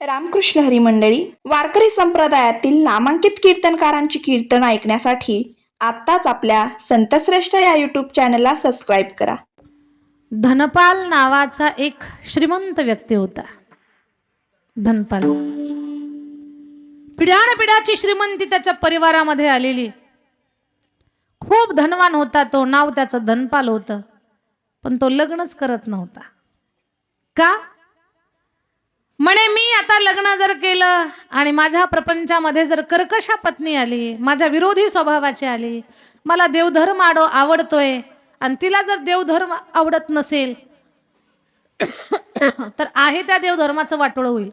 रामकृष्ण हरी मंडळी वारकरी संप्रदायातील नामांकित कीर्तनकारांची कीर्तन ऐकण्यासाठी आत्ताच आपल्या संतश्रेष्ठ या यूट्यूब चॅनलला सबस्क्राईब करा. धनपाल नावाचा एक श्रीमंत व्यक्ती होता. धनपाल पिढ्यानपिढ्याची श्रीमंती त्याच्या परिवारामध्ये आलेली. खूप धनवान होता तो नाव त्याचं धनपाल होतं. पण तो लग्नच करत नव्हता. का? म्हणे मी आता लग्न जर केलं आणि माझ्या प्रपंचामध्ये जर कर्कशा पत्नी आली माझ्या विरोधी स्वभावाची आली मला देवधर्म आडो आवडतोय आणि तिला जर देवधर्म आवडत नसेल तर आहे त्या देवधर्माचं वाटोळं होईल.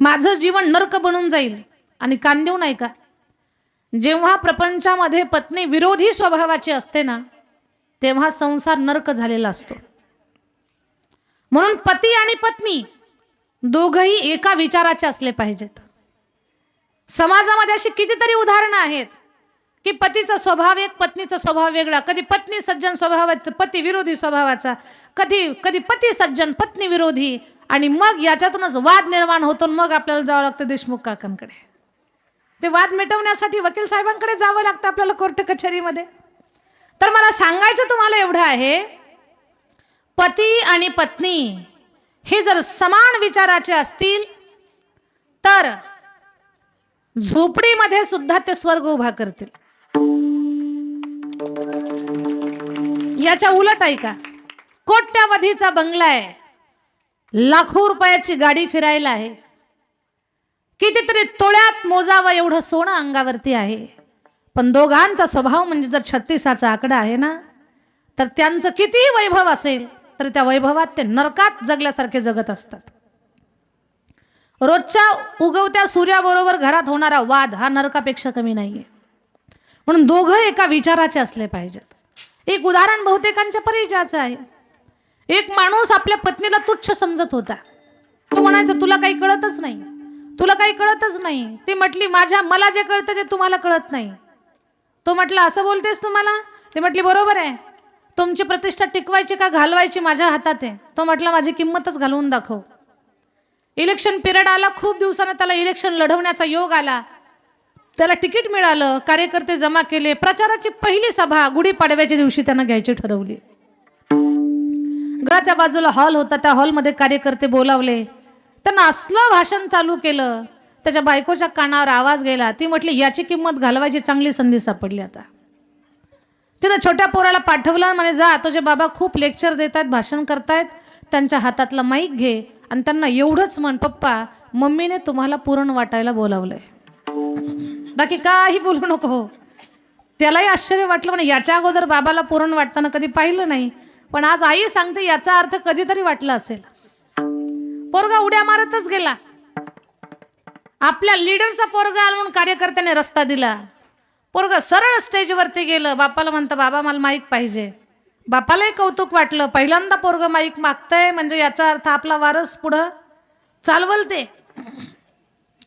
माझं जीवन नर्क बनून जाईल आणि कान देऊ नाही का? जेव्हा प्रपंचामध्ये पत्नी विरोधी स्वभावाची असते ना तेव्हा संसार नर्क झालेला असतो. म्हणून पती आणि पत्नी दोघही एका विचाराचे असले पाहिजेत. समाजामध्ये अशी कितीतरी उदाहरणं आहेत की पतीचा स्वभाव एक पत्नीचा स्वभाव वेगळा. कधी पत्नी सज्जन स्वभावाचा पती विरोधी स्वभावाचा. कधी कधी पती सज्जन पत्नी विरोधी. आणि मग याच्यातूनच वाद निर्माण होतो मग आपल्याला जावं लागतं देशमुख काकांकडे. ते वाद मिटवण्यासाठी वकील साहेबांकडे जावं लागतं आपल्याला कोर्ट कचेरीमध्ये. तर मला सांगायचं तुम्हाला एवढं आहे पती आणि पत्नी हे जर समान विचाराचे असतील तर झोपडीमध्ये सुद्धा ते स्वर्ग उभा करतील. याच्या उलट आहे का कोट्यावधीचा बंगला आहे. लाखो रुपयाची गाडी फिरायला आहे. कितीतरी तोळ्यात मोजावं एवढं सोनं अंगावरती आहे. पण दोघांचा स्वभाव म्हणजे जर छत्तीसाचा आकडा आहे ना तर त्यांचं कितीही वैभव असेल तर त्या वैभवात ते नरकात जगल्यासारखे जगत असतात. रोजच्या उगवत्या सूर्याबरोबर घरात होणारा वाद हा नरकापेक्षा कमी नाही आहे म्हणून दोघं एका विचाराचे असले पाहिजेत. एक उदाहरण बहुतेकांच्या परिचयाचं आहे. एक माणूस आपल्या पत्नीला तुच्छ समजत होता. तो म्हणायचा तुला काही कळतच नाही. तुला काही कळतच नाही. ती म्हटली माझ्या मला जे कळतं ते तुम्हाला कळत नाही. तो म्हटला असं बोलतेस तुम्हाला? ते म्हटली बरोबर आहे. तुमची प्रतिष्ठा टिकवायची का घालवायची माझ्या हातात आहे? तो म्हटला माझी किंमतच घालवून दाखव. इलेक्शन पिरियड आला खूप दिवसानं त्याला इलेक्शन लढवण्याचा योग आला. त्याला तिकीट मिळालं कार्यकर्ते जमा केले. प्रचाराची पहिली सभा गुढीपाडव्याच्या दिवशी त्यानं घ्यायची ठरवली. घराच्या बाजूला हॉल होता. त्या हॉलमध्ये कार्यकर्ते बोलावले. त्यांना असलं भाषण चालू केलं. त्याच्या बायकोच्या कानावर आवाज गेला. ती म्हटली याची किंमत घालवायची चांगली संधी सापडली आता. तिनं छोट्या पोराला पाठवलं म्हणे जा तुझे बाबा खूप लेक्चर देत आहेत भाषण करतायत. त्यांच्या हातातला माईक घे आणि त्यांना एवढंच म्हण पप्पा मम्मीने तुम्हाला पुरण वाटायला बोलावलंय. बाकी काही बोलू नको. त्यालाही आश्चर्य वाटलं म्हणे याच्या अगोदर बाबाला पुरण वाटताना कधी पाहिलं नाही पण आज आई सांगते याचा अर्थ कधीतरी वाटला असेल. पोरगा उड्या मारतच गेला. आपल्या लीडरचा पोरगा म्हणून कार्यकर्त्याने रस्ता दिला. पोरग सरळ स्टेजवरती गेलं. बापाला म्हणतं बाबा मला माईक पाहिजे. बापालाही कौतुक वाटलं. पहिल्यांदा पोरग माईक मागतंय म्हणजे याचा अर्थ आपला वारस पुढं चालवल ते.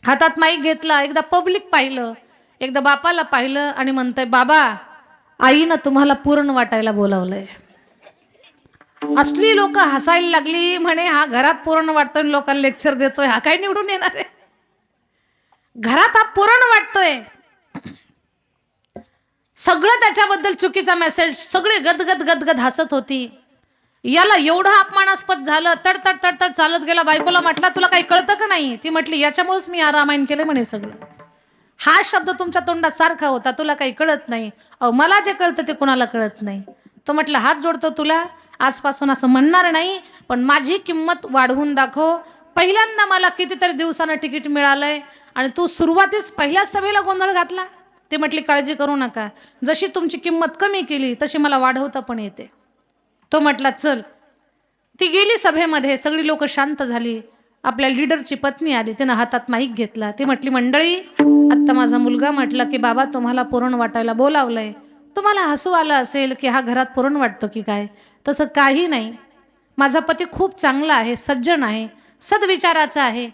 हातात माईक घेतला एकदा पब्लिक पाहिलं एकदा बापाला पाहिलं आणि म्हणतंय बाबा आईनं तुम्हाला पूर्ण वाटायला बोलावलंय. असली लोक हसायला लागली म्हणे हा घरात पुरण वाटतोय आणि लोकांना लेक्चर देतोय. हा काय निवडून येणार आहे? घरात हा पुरण वाटतोय. सगळं त्याच्याबद्दल चुकीचा मेसेज सगळे गदगद गदगद हसत होती. याला एवढं अपमानास्पद झालं तडतड तडतड चालत गेला बायकोला म्हटला तुला काही कळतं का नाही? ती म्हटली याच्यामुळेच मी हा रामायण केलं म्हणे सगळं. हा शब्द तुमच्या तोंडात सारखा होता तुला काही कळत नाही. अहो मला जे कळतं ते कुणाला कळत नाही. तो म्हटलं हात जोडतो तुला आजपासून असं म्हणणार नाही पण माझी किंमत वाढवून दाखव. पहिल्यांदा मला कितीतरी दिवसानं तिकीट मिळालंय आणि तू सुरुवातीच पहिल्याच सभेला गोंधळ घातला. ते म्हटली काळजी करू नका. जशी तुमची किंमत कमी केली तशी मला वाढवता पण येते. तो म्हटला चल. ती गेली सभेमध्ये. सगळी लोक शांत झाली. आपल्या लीडरची पत्नी आली. तिनं हातात माईक घेतला. ती म्हटली मंडळी आत्ता माझा मुलगा म्हटला की बाबा तुम्हाला पुरण वाटायला बोलावलंय. तुम्हाला हसू आलं असेल की हा घरात पुरण वाटतो की काय? तसं काही नाही. माझा पती खूप चांगला आहे सज्जन आहे सद्विचाराचा आहे.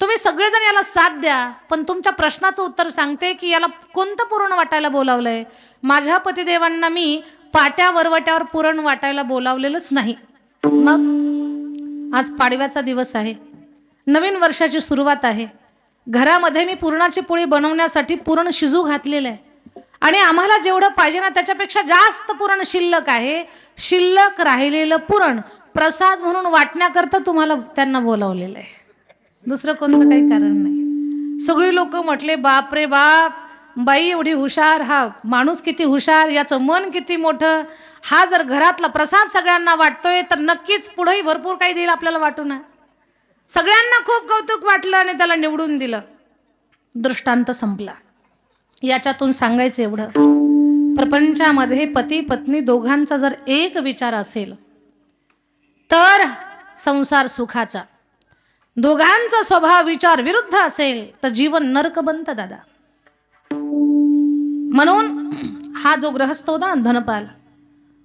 तुम्ही सगळेजण याला साथ द्या पण तुमच्या प्रश्नाचं उत्तर सांगते की याला कोणतं पुरण वाटायला बोलावलंय? माझ्या पतिदेवांना मी पाट्या वरवट्यावर पुरण वाटायला बोलावलेलंच नाही. मग? आज पाडव्याचा दिवस आहे. नवीन वर्षाची सुरुवात आहे. घरामध्ये मी पुरणाची पोळी बनवण्यासाठी पुरण शिजू घातलेलं आहे आणि आम्हाला जेवढं पाहिजे ना त्याच्यापेक्षा जास्त पुरण शिल्लक आहे. शिल्लक राहिलेलं पुरण प्रसाद म्हणून वाटण्याकरता तुम्हाला त्यांना बोलावलेलं आहे दुसरं कोणतं काही कारण नाही. सगळी लोक म्हटले बाप रे बाप बाई एवढी हुशार हा माणूस किती हुशार याचं मन किती मोठं हा जर घरातला प्रसाद सगळ्यांना वाटतोय तर नक्कीच पुढेही भरपूर काही देईल आपल्याला वाटू ना सगळ्यांना खूप कौतुक वाटलं आणि त्याला निवडून दिलं. दृष्टांत संपला. याच्यातून सांगायचं एवढं प्रपंचामध्ये पती पत्नी दोघांचा जर एक विचार असेल तर संसार सुखाचा. दोघांचा स्वभाव विचार विरुद्ध असेल तर जीवन नरक बनतं दादा. म्हणून हा जो ग्रहस्थ होता धनपाल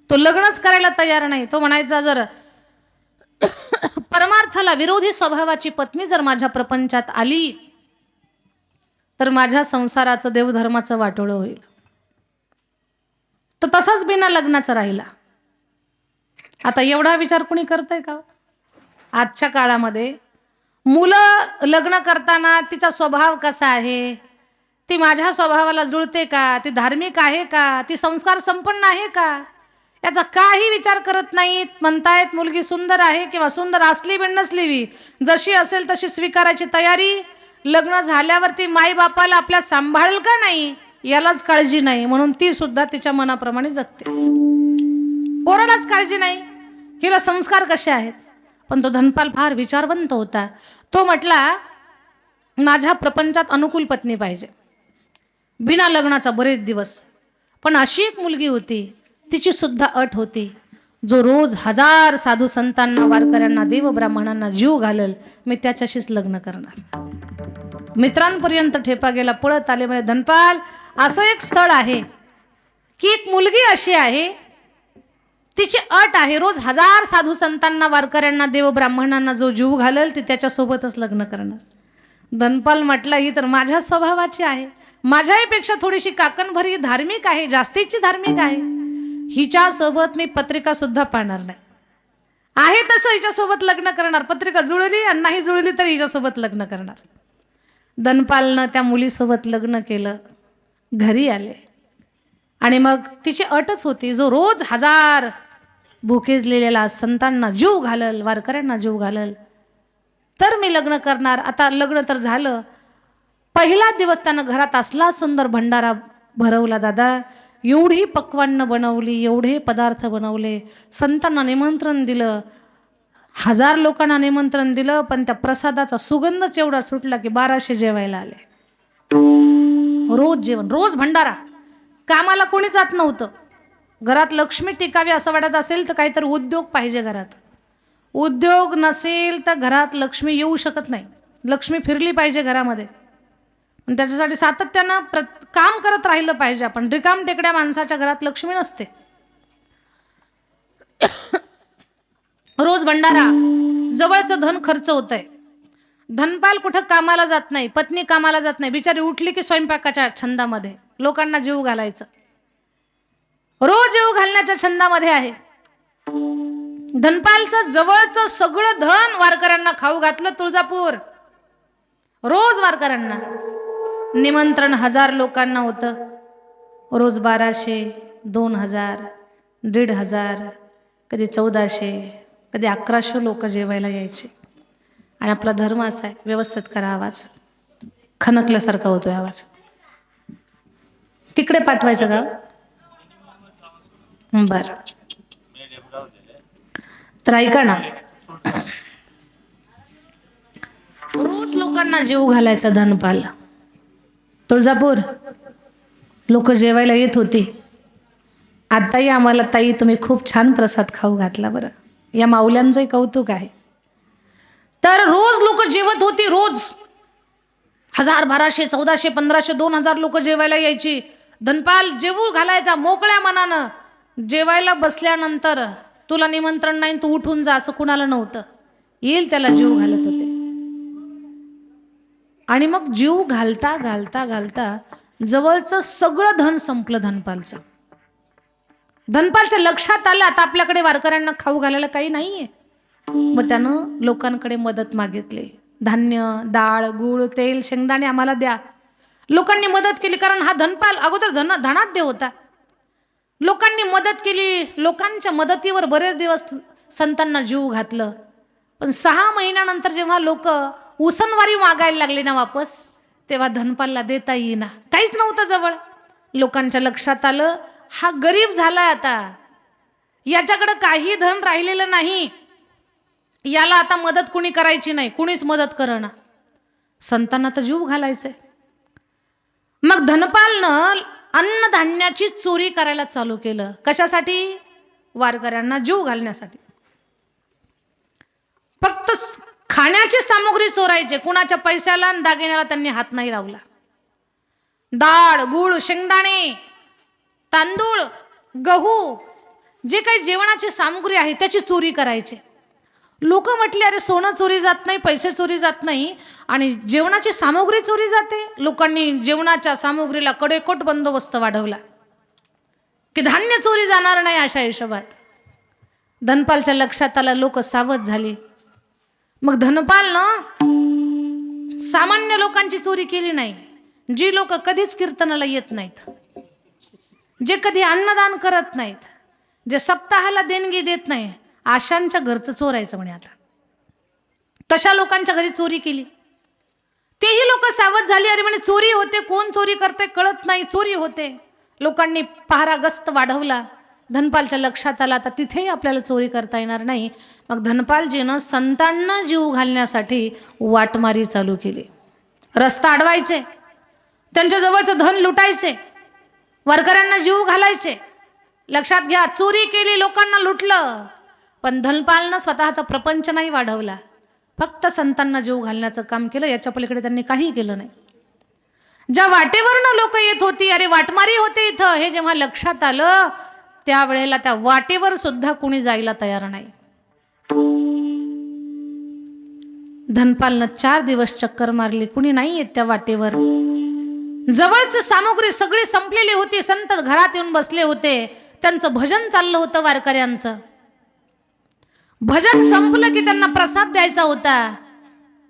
तो लग्नच करायला तयार नाही. तो म्हणायचा जर परमार्थाला विरोधी स्वभावाची पत्नी जर माझ्या प्रपंचात आली तर माझ्या संसाराचं देवधर्माचं वाटोळं होईल. तर तसाच बिना लग्नाचा राहिला. आता एवढा विचार कुणी करतंय का हो? आजच्या काळामध्ये मुलं लग्न करताना तिचा स्वभाव कसा आहे? ती माझ्या स्वभावाला जुळते का? ती धार्मिक आहे का? ती संस्कार संपन्न आहे का? याचा काही विचार करत नाहीत. म्हणतायत मुलगी सुंदर आहे किंवा सुंदर असली बी नसली बी. जशी असेल तशी स्वीकारायची तयारी. लग्न झाल्यावर ती माईबापाला आपल्या सांभाळेल का नाही? यालाच काळजी नाही. म्हणून ती सुद्धा तिच्या मनाप्रमाणे जगते. पोरालाच काळजी नाही. हिला संस्कार कसे आहेत? पण तो धनपाल फार विचारवंत होता. तो म्हटला माझ्या प्रपंचात अनुकूल पत्नी पाहिजे. बिना लग्नाचा बरेच दिवस. पण अशी एक मुलगी होती तिची सुद्धा अट होती. जो रोज हजार साधू संतांना वारकऱ्यांना देव ब्राह्मणांना जीव घालल मी त्याच्याशीच लग्न करणार. मित्रांपर्यंत ठेपा गेला. पळत आले म्हणजे धनपाल असं एक स्थळ आहे की एक मुलगी अशी आहे तिची अट आहे. रोज हजार साधू संतांना वारकऱ्यांना देव ब्राह्मणांना जो जीव घालेल ती त्याच्यासोबतच लग्न करणार. धनपाल म्हटलं ही तर माझ्या स्वभावाची आहे. माझ्यापेक्षा थोडीशी काकणभरी धार्मिक आहे जास्तीची धार्मिक आहे. हिच्यासोबत मी पत्रिका सुद्धा पाहणार नाही. आहे तसं हिच्यासोबत लग्न करणार. पत्रिका जुळली आणि नाही जुळली तर हिच्यासोबत लग्न करणार. धनपालनं त्या मुलीसोबत लग्न केलं. घरी आले. आणि मग तिची अटच होती. जो रोज हजार भुकेजलेल्या संतांना जीव घालल वारकऱ्यांना जीव घालल. तर मी लग्न करणार. आता लग्न तर झालं. पहिला दिवस त्यानं घरात असला सुंदर भंडारा भरवला दादा एवढी पक्वान्न बनवली एवढे पदार्थ बनवले. संतांना निमंत्रण दिलं. हजार लोकांना निमंत्रण दिलं पण त्या प्रसादाचा सुगंधच एवढा सुटला की बाराशे जेवायला आले. रोज जेवण रोज भंडारा. कामाला कोणी जात नव्हतं. घरात लक्ष्मी टिकावी असं वाटत असेल तर काहीतरी उद्योग पाहिजे घरात. उद्योग नसेल तर घरात लक्ष्मी येऊ शकत नाही. लक्ष्मी फिरली पाहिजे घरामध्ये. पण त्याच्यासाठी सातत्यानं प्र काम करत राहिलं पाहिजे आपण. रिकाम टेकड्या माणसाच्या घरात लक्ष्मी नसते. रोज भंडारा जवळचं धन खर्च होत आहे धनपाल कुठं कामाला जात नाही पत्नी कामाला जात नाही. बिचारी उठली की स्वयंपाकाच्या छंदामध्ये लोकांना जीव घालायचं. रोज येऊ घालण्याच्या छंदामध्ये आहे. धनपालचं जवळचं सगळं धन वारकऱ्यांना खाऊ घातलं तुळजापूर. रोज वारकऱ्यांना. निमंत्रण हजार लोकांना होतं. रोज बाराशे दोन हजार दीड हजार कधी चौदाशे कधी अकराशे लोक जेवायला यायचे. आणि आपला धर्म असा आहे व्यवस्थित करा आवाज. खनकल्यासारखा होतोय आवाज. तिकडे पाठवायचं गाव बर. तर ऐका ना. रोज लोकांना जीव घालायचा धनपाल. तुळजापूर लोक जेवायला येत होती. आताही आम्हाला ताई तुम्ही खूप छान प्रसाद खाऊ घातला बरं. या माऊल्यांचंही कौतुक आहे. तर रोज लोक जेवत होती रोज. हजार बाराशे चौदाशे पंधराशे दोन हजार लोक जेवायला यायची. धनपाल जेवू घालायचा मोकळ्या मनानं. जेवायला बसल्यानंतर तुला निमंत्रण नाही तू उठून जा असं कुणाला नव्हतं. येईल त्याला जीव घालत होते. आणि मग जीव घालता घालता घालता जवळचं सगळं धन संपलं धनपालचं. धनपालच्या लक्षात आलं आता आपल्याकडे वारकऱ्यांना खाऊ घालायला काही नाहीये. मग त्यानं लोकांकडे मदत मागितली. धान्य डाळ गूळ तेल शेंगदाणे आम्हाला द्या. लोकांनी मदत केली कारण हा धनपाल अगोदर धन धनाढ्य होता. लोकांनी मदत केली. लोकांच्या मदतीवर बरेच दिवस संतांना जीव घातलं. पण सहा महिन्यानंतर जेव्हा लोक उसनवारी मागायला लागले ना वापस तेव्हा धनपालला देता येईना. काहीच नव्हतं जवळ. लोकांच्या लक्षात आलं हा गरीब झालाय आता. याच्याकडं काही धन राहिलेलं नाही. याला आता मदत कुणी करायची नाही. कुणीच मदत करणं संतांना तर जीव घालायचंय. मग धनपालनं अन्नधान्याची चोरी करायला चालू केलं. कशासाठी? वारकऱ्यांना जीव घालण्यासाठी. फक्त खाण्याची सामुग्री चोरायचे. कुणाच्या पैशाला आणि दागिन्याला त्यांनी हात नाही लावला. डाळ गुळ शेंगदाणे तांदूळ गहू जे काही जेवणाची सामुग्री आहे त्याची चोरी करायचे. लोक म्हटले अरे सोनं चोरी जात नाही पैसे चोरी जात नाही आणि जेवणाची सामुग्री चोरी जाते. लोकांनी जेवणाच्या सामुग्रीला कडेकोट बंदोबस्त वाढवला. की धान्य चोरी जाणार नाही अशा हिशोबात. धनपालच्या लक्षात आलं लोक सावध झाले. मग धनपालनं सामान्य लोकांची चोरी केली नाही. जी लोक कधीच कीर्तनाला येत नाहीत. जे कधी अन्नदान करत नाहीत. जे सप्ताहाला देणगी देत नाही. आशांच्या घरचं चोरायचं म्हणे आता. तशा लोकांच्या घरी चोरी केली. तेही लोक सावध झाली. अरे म्हणे चोरी होते. कोण चोरी करते कळत नाही. चोरी होते. लोकांनी पहारा गस्त वाढवला. धनपालच्या लक्षात आला आता तिथेही आपल्याला चोरी करता येणार नाही. मग धनपालजीनं संतांना जीव घालण्यासाठी वाटमारी चालू केली. रस्ता अडवायचे. त्यांच्या जवळचं धन लुटायचे. वारकऱ्यांना जीव घालायचे. लक्षात घ्या चोरी केली लोकांना लुटलं. पण धनपालनं स्वतःचा प्रपंच नाही वाढवला. फक्त संतांना जीव घालण्याचं काम केलं याच्या पलीकडे त्यांनी काही केलं नाही. ज्या वाटेवरनं लोक येत होती अरे वाटमारी होते इथं हे जेव्हा लक्षात आलं त्यावेळेला त्या वाटेवर सुद्धा कुणी जायला तयार नाही. धनपालनं चार दिवस चक्कर मारली कुणी नाही येत त्या वाटेवर. जवळच सामुग्री सगळी संपलेली होती संत घरात येऊन बसले होते. त्यांचं भजन चाललं होतं वारकऱ्यांचं. भजन संपलं की त्यांना प्रसाद द्यायचा होता.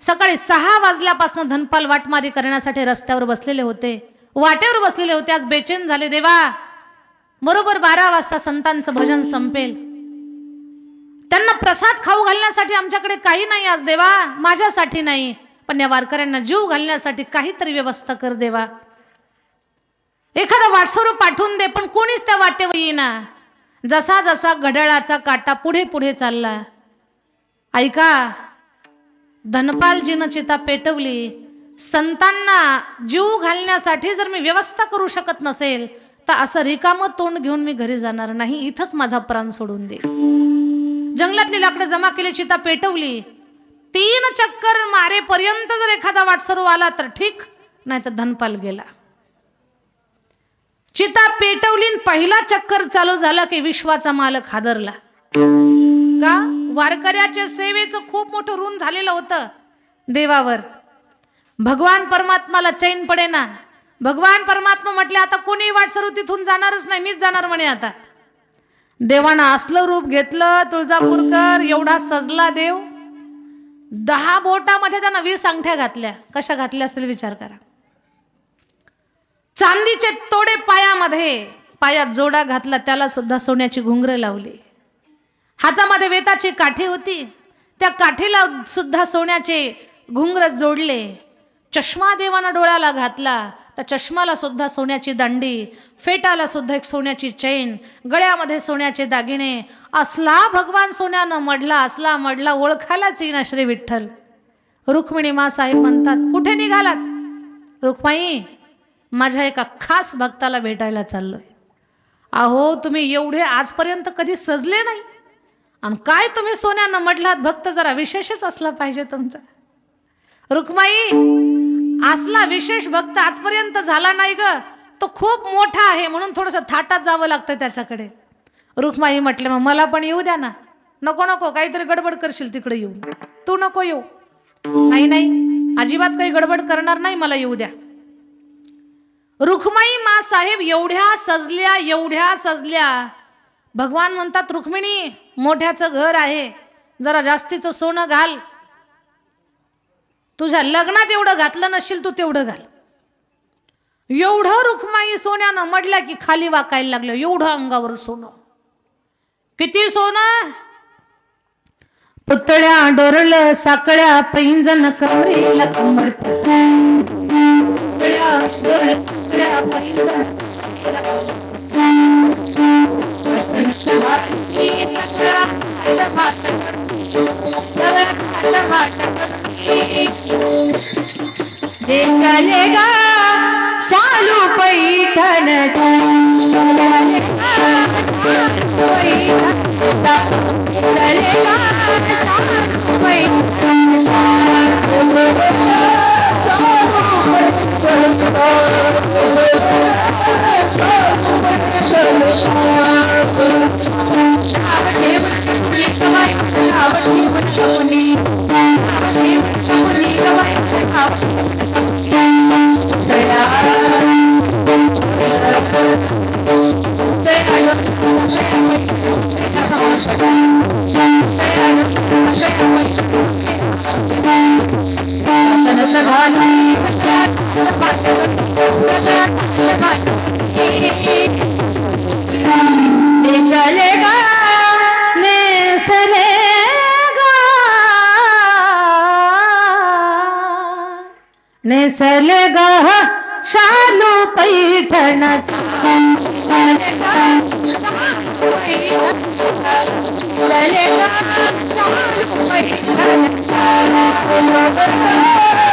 सकाळी सहा वाजल्यापासून धनपाल वाटमारी करण्यासाठी रस्त्यावर बसलेले होते. वाटेवर बसलेले होते. आज बेचैन झाले. देवा बरोबर बारा वाजता संतांचं भजन संपेल. त्यांना प्रसाद खाऊ घालण्यासाठी आमच्याकडे काही नाही आज देवा. माझ्यासाठी नाही. पण या वारकऱ्यांना जीव घालण्यासाठी काहीतरी व्यवस्था कर देवा. एखादा वाटसरू पाठवून दे पण कोणीच त्या वाटेवर येईना. जसा जसा घड्याळाचा काटा पुढे पुढे चालला. ऐका धनपालजीनं चिता पेटवली. संतांना जीव घालण्यासाठी जर मी व्यवस्था करू शकत नसेल तर असं रिकामं तोंड घेऊन मी घरी जाणार नाही. इथंच माझा प्राण सोडून दे. जंगलातली लाकडं जमा केली चिता पेटवली. तीन चक्कर मारेपर्यंत जर एखादा वाटसरू आला तर ठीक नाही तर धनपाल गेला. चिता पेटवलीन पहिला चक्कर चालू झाला की विश्वाचा मालक हादरला. का? वारकऱ्याच्या सेवेचं खूप मोठं ऋण झालेलं होतं. देवावर. भगवान परमात्माला चैन पडे ना भगवान परमात्मा म्हटले आता कोणी वाटसरू तिथून जाणारच नाही मीच जाणार म्हणे आता. देवानं असलं रूप घेतलं तुळजापूरकर एवढा सजला देव. दहा बोटामध्ये त्यानं वीस अंगठ्या घातल्या. कशा घातल्या असतील विचार करा. चांदीचे तोडे पायामध्ये पायात जोडा घातला त्याला सुद्धा सोन्याची घुंगरं लावली. हातामध्ये वेताची काठी होती. त्या काठीला सुद्धा सोन्याचे घुंगर जोडले. चष्मा देवानं डोळ्याला घातला. त्या चष्माला सुद्धा सोन्याची दांडी फेटाला सुद्धा एक सोन्याची चैन गळ्यामध्ये सोन्याचे दागिने. असला भगवान सोन्यानं मडला असला मडला ओळखायलाच येईना श्री विठ्ठल. रुक्मिणी मासाहेब म्हणतात कुठे निघालात? रुक्माई माझ्या एका खास भक्ताला भेटायला चाललो आहे अहो तुम्ही एवढे आजपर्यंत कधी सजले नाही. आणि काय तुम्ही सोन्यानं म्हटलात भक्त जरा विशेषच असला पाहिजे तुमचा. रुक्माई असला विशेष भक्त आजपर्यंत झाला नाही ग. तो खूप मोठा आहे म्हणून थोडंसं थाटात जावं लागतं त्याच्याकडे. रुक्माई म्हटलं मग मला पण येऊ द्या ना. नको नको काहीतरी गडबड करशील तिकडे येऊन. तू नको येऊ. नाही नाही अजिबात काही गडबड करणार नाही मला येऊ द्या. रुक्माई माँ साहेब एवढ्या सजल्या एवढ्या सजल्या. भगवान म्हणतात रुक्मिणी मोठ्याचं घर आहे. जरा जास्तीचं सोनं घाल. तुझ्या लग्नात एवढं घातलं नशील तू तेवढं घाल. एवढं रुखमाई सोन्यानं म्हटलं की खाली वाकायला लागलं. एवढं अंगावर सोनं. किती सोनं? पुतळ्या डोरळ साकळ्या पैंजन कमरेला कमर पुतळ्या, डोरलं, साकळ्या, पैंजण, देशाले गा शालू पैठण नेसले गा नेसले गा गा शालू पैठण। पैठण।